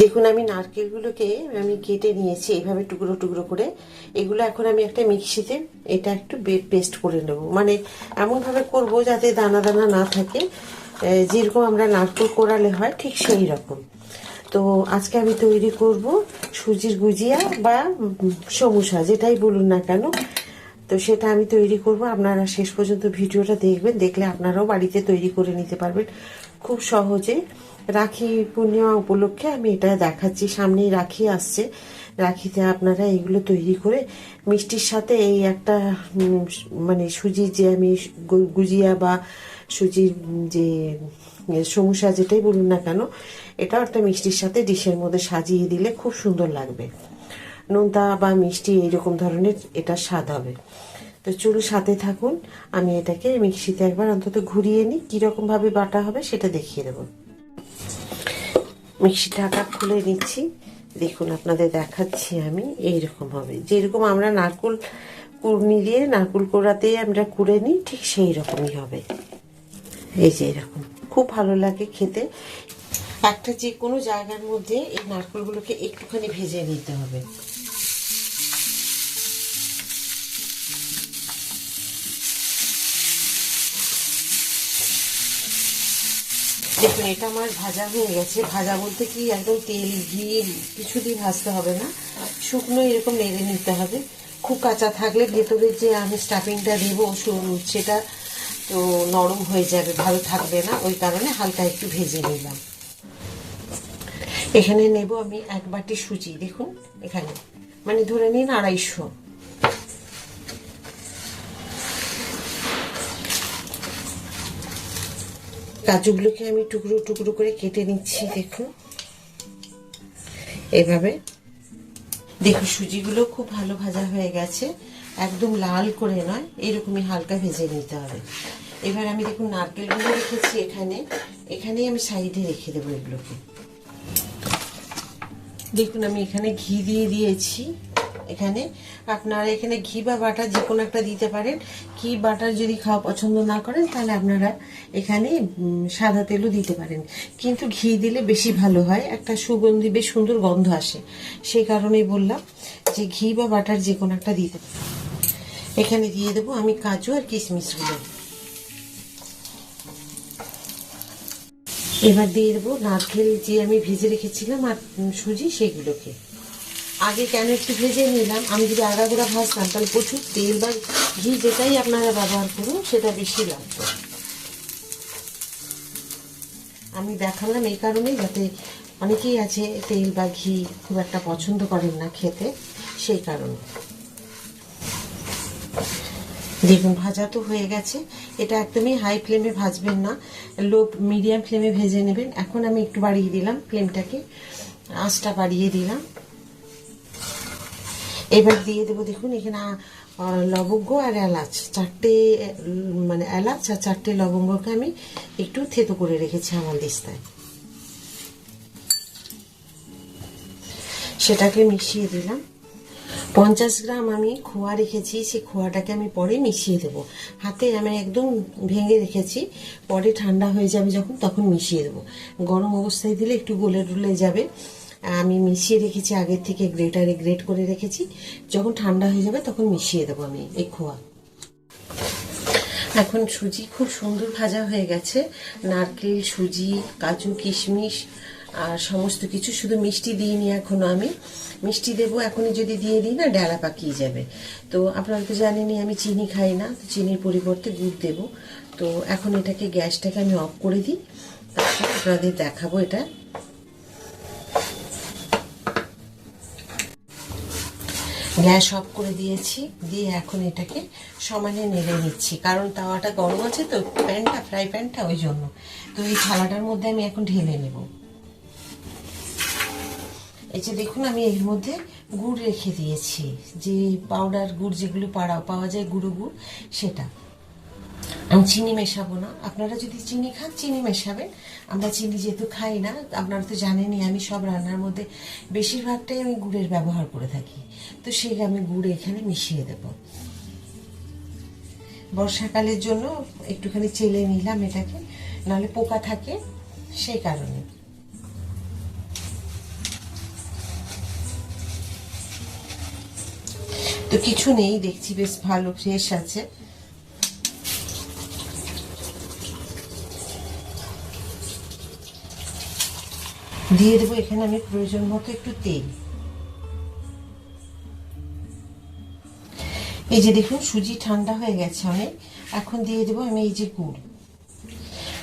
দেখুন, আমি নারকেলগুলোকে আমি কেটে নিয়েছি এইভাবে টুকরো টুকরো করে। এগুলো এখন আমি একটা মিক্সিতে এটা একটু পেস্ট করে নেব। মানে এমনভাবে করব যাতে দানা দানা না থাকে। যেরকম আমরা নারকেল কোড়ালে হয়, ঠিক সেই রকম। তো আজকে আমি তৈরি করব সুজির গুজিয়া বা সমোসা, যেটাই বলুন না কেন। তো সেটা আমি তৈরি করব। আপনারা শেষ পর্যন্ত ভিডিওটা দেখবেন, দেখলে আপনারাও বাড়িতে তৈরি করে নিতে পারবেন। খুব সহজে। রাখি পূর্ণিমা উপলক্ষে আমি এটা দেখাচ্ছি, সামনেই রাখি আসছে। রাখিতে আপনারা এগুলো তৈরি করে মিষ্টির সাথে এই একটা মানে সুজির যে আমি গুজিয়া বা সুজির যে সমস্যা যেটাই বলুন না কেন এটা একটা মিষ্টির সাথে ডিশের মধ্যে সাজিয়ে দিলে খুব সুন্দর লাগবে। নোনতা বা মিষ্টি এইরকম ধরনের এটা স্বাদ হবে। তো চুল সাথে থাকুন, আমি এটাকে মিক্সিতে একবার অন্তত ঘুরিয়ে নিই, কীরকমভাবে বাটা হবে সেটা দেখিয়ে দেবো। মিক্সি ঢাকা খুলে নিচ্ছি। দেখুন, আপনাদের দেখাচ্ছি আমি, এইরকম হবে। যেরকম আমরা নারকুল কুড়নি দিয়ে নারকুল কোড়াতেই আমরা কুড়ে নিই, ঠিক সেই রকমই হবে। এই যে এরকম। খুব ভালো লাগে খেতে। একটা যে কোনো জায়গার মধ্যে এই নারকেলগুলোকে একটুখানি ভেজে নিতে হবে। দেখুন, এটা আমার ভাজা হয়ে গেছে। ভাজা বলতে কি, একদম তেল, ঘি কিছু দিয়ে ভাজতে হবে না। শুকনো এরকম নেড়ে নিতে হবে। খুব কাঁচা থাকলে ভেতরে যে আমি স্টাফিংটা দেবো সেটা তো নরম হয়ে যাবে, ভালো থাকবে না। ওই কারণে হালকা একটু ভেজে নিলাম। এখানে নেব আমি এক বাটি সুজি, দেখুন, এখানে। মানে ধরে নিন আড়াইশো। কাজুগুলোকে আমি টুকরো টুকরো করে কেটে নিচ্ছি, দেখুন। এভাবে। দেখুন, সুজিগুলো খুব ভালো ভাজা হয়ে গেছে। একদম লাল করে নয়, এরকমই হালকা ভেজে নিতে হবে। এবার আমি দেখুন, নারকেলগুলো রেখেছি এখানে। এখানেই আমি সাইডে রেখে দেবো এগুলোকে। দেখুন, আমি এখানে ঘি দিয়ে দিয়েছি। এখানে। আপনারা এখানে ঘি বা বাটার যে কোনো একটা দিতে পারেন। ঘি, বাটার যদি খাওয়া পছন্দ না করেন, তাহলে আপনারা এখানে সাদা তেলও দিতে পারেন। কিন্তু ঘি দিলে বেশি ভালো হয়। একটা সুগন্ধি, বেশ সুন্দর গন্ধ আসে। সেই কারণেই বললাম যে ঘি বা বাটার যে কোনো একটা দিতে এখানে দিয়ে দেবো আমি কাজু আর কিশমিশগুলো। এবার দিয়ে দেবো নারকেল যে আমি ভেজে রেখেছিলাম আর সুজি, সেগুলোকে। আগে কেন একটু ভেজে নিলাম? আমি যদি আগাগোড়া ভাজতাম, তাহলে প্রচুর তেল বা ঘি যেটাই আপনারা ব্যবহার করুন, সেটা বেশি লাগবে। আমি দেখালাম এই কারণেই যাতে অনেকেই আছে তেল বা ঘি খুব একটা পছন্দ করেন না খেতে, সেই কারণে। দেখুন, ভাজা তো হয়ে গেছে। এটা একদমই হাই ফ্লেমে ভাজবেন না। লো মিডিয়াম ফ্লেমে ভেজে নেবেন। এখন আমি একটু বাড়িয়ে দিলাম ফ্লেমটাকে আঁচটা বাড়িয়ে দিলাম। এবার দিয়ে দেবো, দেখুন, এখানে লবঙ্গ আর এলাচ। চারটে মানে এলাচ আর চারটে লবঙ্গকে আমি একটু থেতো করে রেখেছি আমার দিস্তায়। সেটাকে মিশিয়ে দিলাম। পঞ্চাশ গ্রাম আমি খোয়া রেখেছি সেই খোয়াটাকে আমি পরে মিশিয়ে দেব। হাতে আমি একদম ভেঙে রেখেছি, পরে ঠান্ডা হয়ে যাবে যখন, তখন মিশিয়ে দেবো। গরম অবস্থায় দিলে একটু গলে টুলে যাবে। আমি মিশিয়ে রেখেছি, আগের থেকে গ্রেটারে গ্রেট করে রেখেছি। যখন ঠান্ডা হয়ে যাবে তখন মিশিয়ে দেবো আমি এই খোয়া। এখন সুজি খুব সুন্দর ভাজা হয়ে গেছে। নারকেল, সুজি, কাজু, কিশমিশ আর সমস্ত কিছু শুধু মিষ্টি দিইনি এখনও আমি। মিষ্টি দেবো এখনই যদি দিয়ে দিই না ডালা পাকিয়ে যাবে। তো আপনারা তো জানেনই আমি চিনি খাই না, তো চিনির পরিবর্তে গুড় দেব। তো এখন এটাকে গ্যাসটাকে আমি অফ করে দিই, তারপর আপনাদের দেখাবো এটা। গ্যাস অফ করে দিয়েছি, দিয়ে এখন এটাকে সমানে নেড়ে নিচ্ছি। কারণ তাওয়াটা গরম আছে তো, প্যানটা, ফ্রাই প্যানটা ওই জন্য। তো এই থালাটার মধ্যে আমি এখন ঢেলে নেব। এই যে দেখুন, আমি এর মধ্যে গুড় রেখে দিয়েছি। যে পাউডার গুড় যেগুলো পাড়া পাওয়া যায় গুঁড়ো গুড়, সেটা। আমি চিনি মেশাবো না। আপনারা যদি চিনি খান, চিনি মেশাবেন। আমরা চিনি যেহেতু খাই না, আপনারা তো জানেনই আমি সব রান্নার মধ্যে বেশিরভাগটাই আমি গুড়ের ব্যবহার করে থাকি। তো সেই আমি গুড় এখানে মিশিয়ে দেব। বর্ষাকালের জন্য একটুখানি চেলে নিলাম এটাকে, নাহলে পোকা থাকে সেই কারণে। তো কিছু নেই, দেখছি বেশ ভালো, ফ্রেশ আছে। দিয়ে দেবো, এখানে আমি প্রয়োজন মতো একটু তেল। এই যে দেখুন, সুজি ঠান্ডা হয়ে গেছে অনেক। এখন দিয়ে দেবো আমি এই যে গুড়।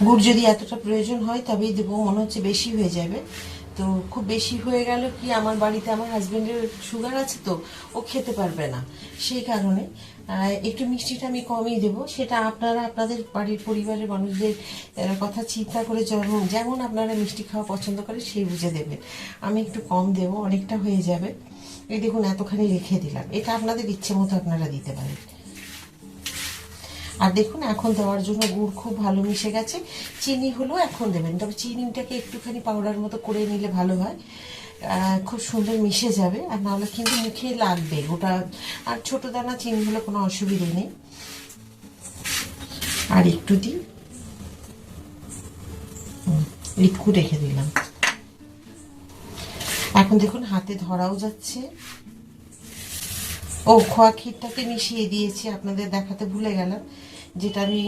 গুড় যদি এতটা প্রয়োজন হয়, তবেই দেবো, মনে হচ্ছে বেশি হয়ে যাবে। তো খুব বেশি হয়ে গেল কি আমার বাড়িতে আমার হাজবেন্ডের সুগার আছে তো, ও খেতে পারবে না। সেই কারণে একটু মিষ্টিটা আমি কমই দেবো। সেটা আপনারা, আপনাদের বাড়ির পরিবারের মানুষদের কথা চিন্তা করে যেমন যেমন আপনারা মিষ্টি খাওয়া পছন্দ করে সেই বুঝে দেবেন আমি একটু কম দেবো, অনেকটা হয়ে যাবে। এই দেখুন, এতখানি রেখে দিলাম। এটা আপনাদের ইচ্ছে মতো আপনারা দিতে পারেন। আর দেখুন, এখন দেওয়ার জন্য গুড় খুব ভালো মিশে গেছে। চিনি হলেও এখন দেবেন, তবে চিনিটাকে একটুখানি পাউডার মতো করে নিলে ভালো হয়। খুব সুন্দর মিশে যাবে, আর নাহলে কিন্তু মুখে লাগবে গোটা। আর ছোট দানা চিনি হলে কোনো অসুবিধে নেই। আর একটু দিই। একটু রেখে দিলাম। এখন দেখুন, হাতে ধরাও যাচ্ছে। ও, খোয়া ক্ষীরটাকে মিশিয়ে দিয়েছি, আপনাদের দেখাতে ভুলে গেলাম। যেটা আমি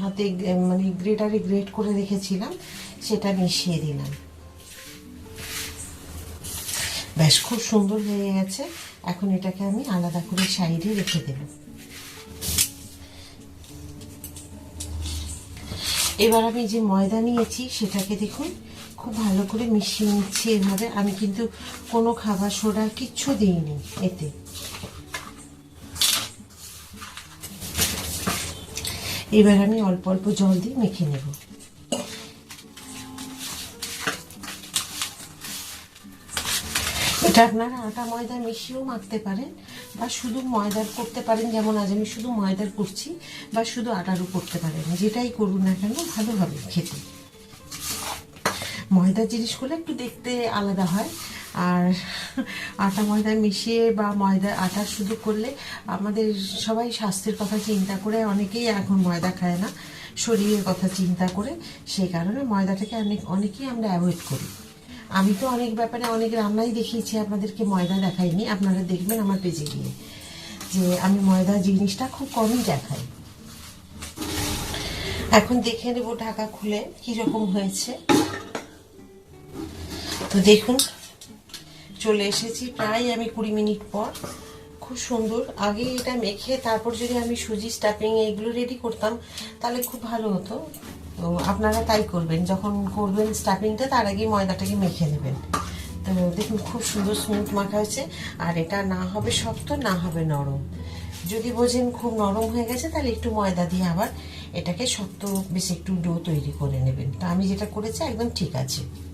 হাতে মানে গ্রেটারে গ্রেট করে রেখেছিলাম, সেটা মিশিয়ে দিলাম। ব্যাস, খুব সুন্দর হয়ে গেছে। এখন এটাকে আমি আলাদা করে সাইডে রেখে দেব। এবার আমি যে ময়দা নিয়েছি, সেটাকে দেখুন, খুব ভালো করে মিশিয়ে নিচ্ছি এভাবে। আমি কিন্তু কোনো খাবার সোডা কিচ্ছু দিইনি এতে। এবার আমি অল্প অল্প জল দিয়ে মেখে নেব। এটা আপনারা আটা ময়দা মিশিয়েও মাখতে পারেন বা শুধু ময়দার করতে পারেন, যেমন আজ আমি শুধু ময়দার করছি বা শুধু আটারও করতে পারেন। যেটাই করুন না কেন ভালো হবে খেতে। ময়দার জিনিসগুলো একটু দেখতে আলাদা হয়। আর আটা ময়দা মিশিয়ে বা ময়দা আটা শুধু করলে আমাদের সবাই স্বাস্থ্যের কথা চিন্তা করে, অনেকেই এখন ময়দা খায় না, শরীরের কথা চিন্তা করে। সেই কারণে ময়দাটাকে অনেক অনেকেই আমরা অ্যাভয়েড করি। আমি তো অনেক ব্যাপারে অনেক রান্নাই দেখিয়েছি, আপনাদেরকে ময়দা দেখাইনি, আপনারা দেখবেন আমার পেজে গিয়ে। যে আমি ময়দা জিনিসটা খুব কমই দেখাই। এখন দেখে নেব ঢাকা খুলে কীরকম হয়েছে। তো দেখুন চলে এসেছি প্রায় আমি কুড়ি মিনিট পর। খুব সুন্দর। আগে এটা মেখে তারপর যদি আমি সুজি স্টাফিং এইগুলো রেডি করতাম, তাহলে খুব ভালো হতো। তো আপনারা তাই করবেন। যখন করবেন স্টাফিংটা তার আগে ময়দাটাকে মেখে নেবেন। তো দেখুন, খুব সুন্দর স্মুথ মাখা হয়েছে। আর এটা না হবে শক্ত, না হবে নরম। যদি বোঝেন খুব নরম হয়ে গেছে, তাহলে একটু ময়দা দিয়ে আবার এটাকে শক্ত, বেশ একটু ডো তৈরি করে নেবেন। তো আমি যেটা করেছি, একদম ঠিক আছে।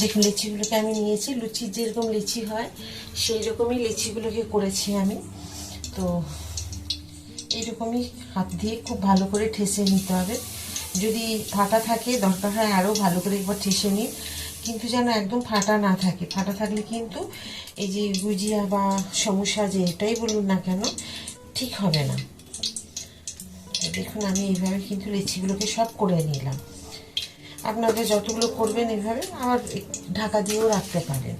দেখুন, লিচিগুলোকে আমি নিয়েছি। লুচির যেরকম লিচি হয় সেই রকমই লিচিগুলোকে করেছি আমি। তো এইরকমই হাত দিয়ে খুব ভালো করে ঠেসে নিতে হবে। যদি ফাটা থাকে, দরকার হয় আরও ভালো করে একবার ঠেসে নিন। কিন্তু যেন একদম ফাটা না থাকে। ফাটা থাকলে কিন্তু এই যে গুজিয়া বা সমস্যা যে এটাই বলুন না কেন, ঠিক হবে না। দেখুন, আমি এইভাবে কিন্তু লিচিগুলোকে সব করে নিলাম। আপনারা যতগুলো করবেন এভাবে আর ঢাকা দিয়েও রাখতে পারেন।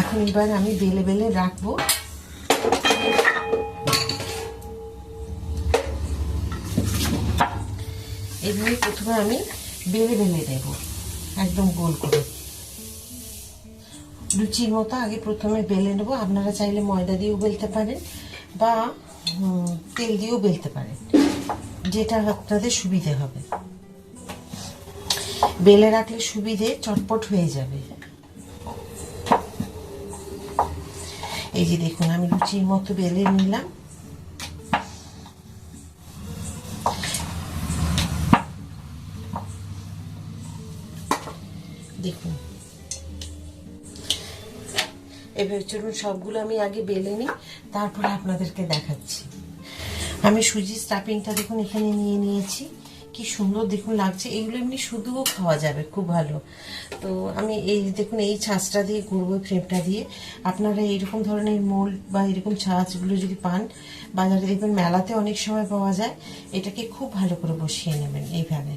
এখন এবার আমি বেলে বেলে রাখব। এইভাবে প্রথমে আমি বেলে বেলে দেব, একদম গোল করে। লুচির মতো আগে প্রথমে বেলে নেব। আপনারা চাইলে ময়দা দিয়েও বেলতে পারেন বা তেল দিয়েও বেলতে পারেন। যেটা আপনাদের সুবিধে হবে। বেলে রাখলে সুবিধে চটপট হয়ে যাবে। এই যে দেখুন, আমি লুচির মতো বেলে নিলাম। এবার চলুন, সবগুলো আমি আগে বেলে নিই, তারপরে আপনাদেরকে দেখাচ্ছি। আমি সুজি স্টাফিংটা দেখুন, এখানে নিয়ে নিয়েছি। কি সুন্দর দেখুন লাগছে। এগুলো এমনি শুধুও খাওয়া যাবে, খুব ভালো। তো আমি এই দেখুন, এই ছাঁচটা দিয়ে করব ফ্রেমটা দিয়ে। আপনারা এইরকম ধরনের মোল্ড বা এরকম ছাঁচগুলো যদি পান, বাজারে দেখবেন মেলাতে অনেক সময় পাওয়া যায়, এটাকে খুব ভালো করে বসিয়ে নেবেন এইভাবে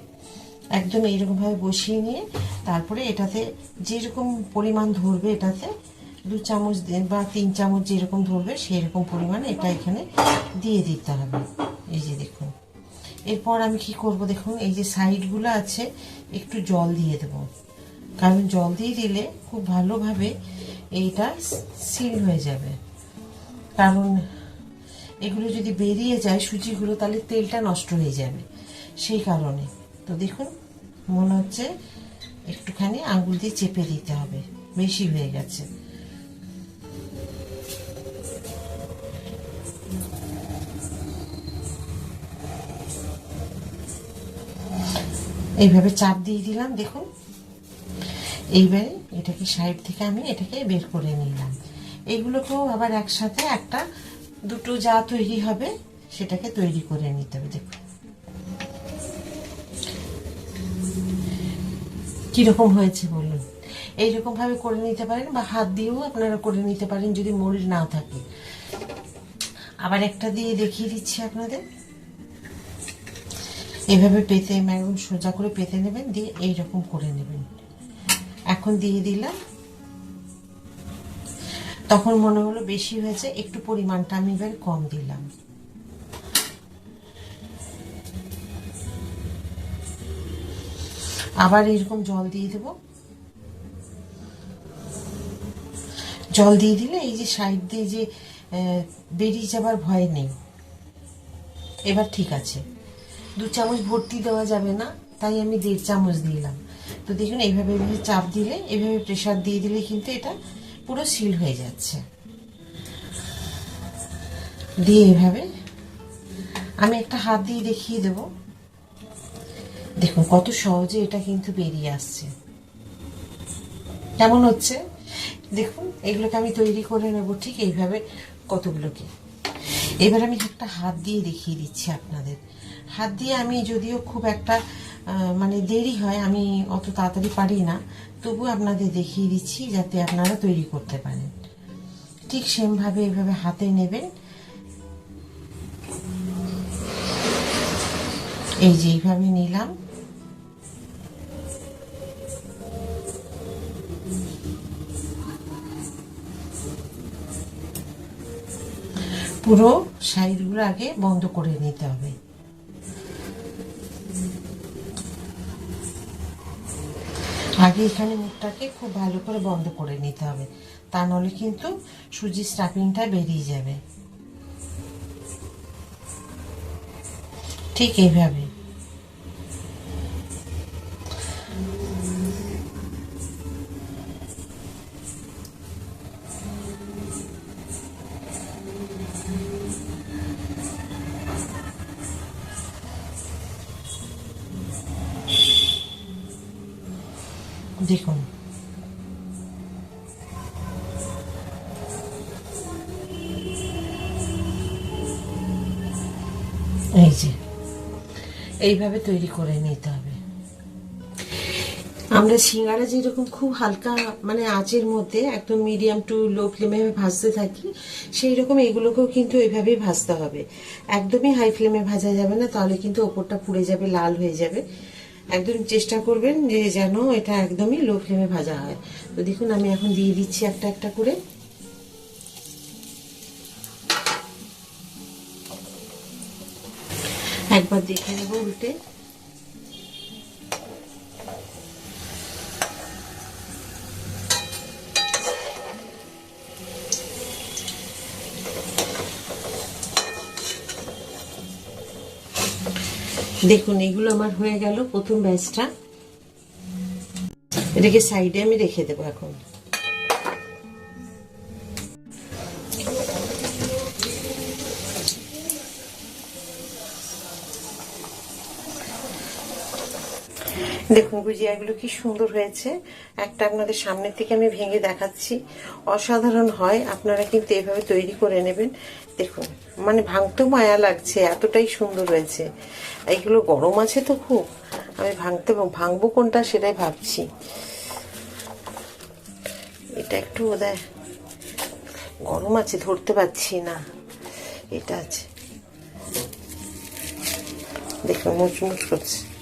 একদম এইরকমভাবে বসিয়ে নিয়ে, তারপরে এটাতে যেরকম পরিমাণ ধরবে এটাতে দু চামচ বা তিন চামচ যেরকম ধরবে সেই রকম পরিমাণ এটা এখানে দিয়ে দিতে হবে। এই যে দেখুন। এরপর আমি কি করব দেখুন, এই যে সাইডগুলো আছে, একটু জল দিয়ে দেব। কারণ জল দিয়ে দিলে খুব ভালোভাবে এইটা সিল হয়ে যাবে। কারণ এগুলো যদি বেরিয়ে যায় সুজিগুলো, তাহলে তেলটা নষ্ট হয়ে যাবে সেই কারণে। তো দেখুন, মনে হচ্ছে একটুখানি আঙুল দিয়ে চেপে দিতে হবে। বেশি হয়ে গেছে। এইভাবে চাপ দিয়ে দিলাম, দেখুন। এইবারে এটাকে সাইড থেকে আমি এটাকে বের করে নিলাম। এইগুলোকেও আবার একসাথে একটা দুটো যা তৈরি হবে, সেটাকে তৈরি করে নিতে হবে, দেখুন। কীরকম হয়েছে বলুন? এইরকম ভাবে করে নিতে পারেন বা হাত দিয়েও আপনারা করে নিতে পারেন যদি মোল্ড না থাকে। আবার একটা দিয়ে দেখিয়ে দিচ্ছি আপনাদের। এভাবে পেতে একদম সোজা করে পেতে নেবেন, দিয়ে এইরকম করে নেবেন। এখন দিয়ে দিলাম। তখন মনে হলো বেশি হয়েছে, একটু পরিমাণটা আমি এবার কম দিলাম। আবার এরকম জল দিয়ে দেব। জল দিয়ে দিলে এই যে সাইড দিয়ে যে বেরিয়ে যাবার ভয় নেই। এবার ঠিক আছে। দু চামচ ভর্তি দেওয়া যাবে না, তাই আমি দেড় চামচ দিলাম। তো দেখুন, এইভাবে এইভাবে চাপ দিলে, এইভাবে প্রেশার দিয়ে দিলে কিন্তু এটা পুরো সিল হয়ে যাচ্ছে। দিয়ে এইভাবে আমি একটা হাত দিয়ে দেখিয়ে দেব। দেখুন, কত সহজে এটা কিন্তু বেরিয়ে আসছে। কেমন হচ্ছে? দেখুন, এগুলোকে আমি তৈরি করে নেব ঠিক এইভাবে কতগুলোকে। এবার আমি একটা হাত দিয়ে দেখিয়ে দিচ্ছি আপনাদের। হাত দিয়ে আমি যদিও খুব একটা মানে দেরি হয়, আমি অত তাড়াতাড়ি পারি না। তবু আপনাদের দেখিয়ে দিচ্ছি যাতে আপনারা তৈরি করতে পারেন। ঠিক সেমভাবে এভাবে হাতে নেবেন। এই যে এইভাবে নিলাম। পুরো সাইডগুলো আগে বন্ধ করে নিতে হবে। আগে এখানে মুখটাকে খুব ভালো করে বন্ধ করে নিতে হবে। তা নাহলে কিন্তু সুজি স্টাফিংটা বেরিয়ে যাবে। ঠিক এইভাবে। এই যে এইভাবে তৈরি করে নিতে হবে। আমরা সিঙ্গারা যেরকম খুব হালকা মানে আঁচের মধ্যে একদম মিডিয়াম টু লো ফ্লেমে ভাজতে থাকি সেই রকম এগুলোকেও কিন্তু এইভাবেই ভাজতে হবে। একদমই হাই ফ্লেমে ভাজা যাবে না তাহলে কিন্তু ওপরটা পুড়ে যাবে লাল হয়ে যাবে। একদম চেষ্টা করবেন যে যেন এটা একদমই লো ফ্লেমে ভাজা হয়। তো দেখুন আমি এখন দিয়ে দিচ্ছি একটা একটা করে। একবার দেখে নেব উল্টে। দেখুন, এগুলো আমার হয়ে গেল প্রথম ব্যাচটা এটাকে সাইডে আমি রেখে দেবো এখন। দেখুন গুজিয়াগুলো কি সুন্দর হয়েছে। একটা আপনাদের সামনে থেকে আমি ভেঙে দেখাচ্ছি। অসাধারণ হয়, আপনারা কিন্তু এভাবে তৈরি করে নেবেন। দেখুন মানে ভাঙতেও মায়া লাগছে, এতটাই সুন্দর হয়েছে। এইগুলো গরম আছে তো খুব, আমি ভাঙতে ভাঙবো কোনটা সেটাই ভাবছি। এটা একটু বোধহয় গরম আছে, ধরতে পারছি না। এটা আছে। দেখুন, মুচমুচ করছে।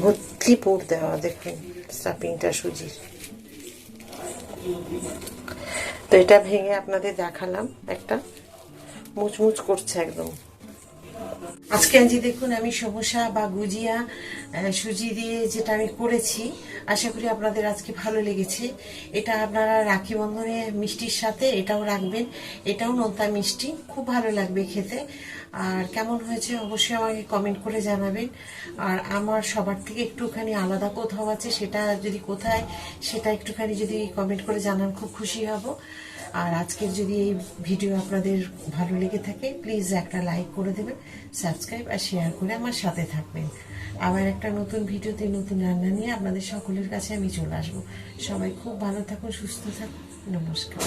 ভর্তি পুর দেওয়া দেখুন স্টাফিংটা সুজির। তো এটা ভেঙে আপনাদের দেখালাম একটা। মুচমুচ করছে একদম। আজকে আজ দেখুন, আমি সমোসা বা গুজিয়া সুজি দিয়ে যেটা আমি করেছি, আশা করি আপনাদের আজকে ভালো লেগেছে। এটা আপনারা রাখি বন্ধনে মিষ্টির সাথে এটাও রাখবেন, এটাও নোনতা মিষ্টি, খুব ভালো লাগবে খেতে। আর কেমন হয়েছে অবশ্যই আমাকে কমেন্ট করে জানাবেন। আর আমার সবার থেকে একটুখানি আলাদা কোথাও আছে সেটা যদি কোথায়, সেটা একটুখানি যদি কমেন্ট করে জানান, খুব খুশি হব। আর আজকের যদি এই ভিডিও আপনাদের ভালো লেগে থাকে প্লিজ একটা লাইক করে দেবেন সাবস্ক্রাইব আর শেয়ার করে আমার সাথে থাকবেন। আবার একটা নতুন ভিডিওতে নতুন রান্না নিয়ে আপনাদের সকলের কাছে আমি চলে আসব। সবাই খুব ভালো থাকুন, সুস্থ থাকুন, নমস্কার।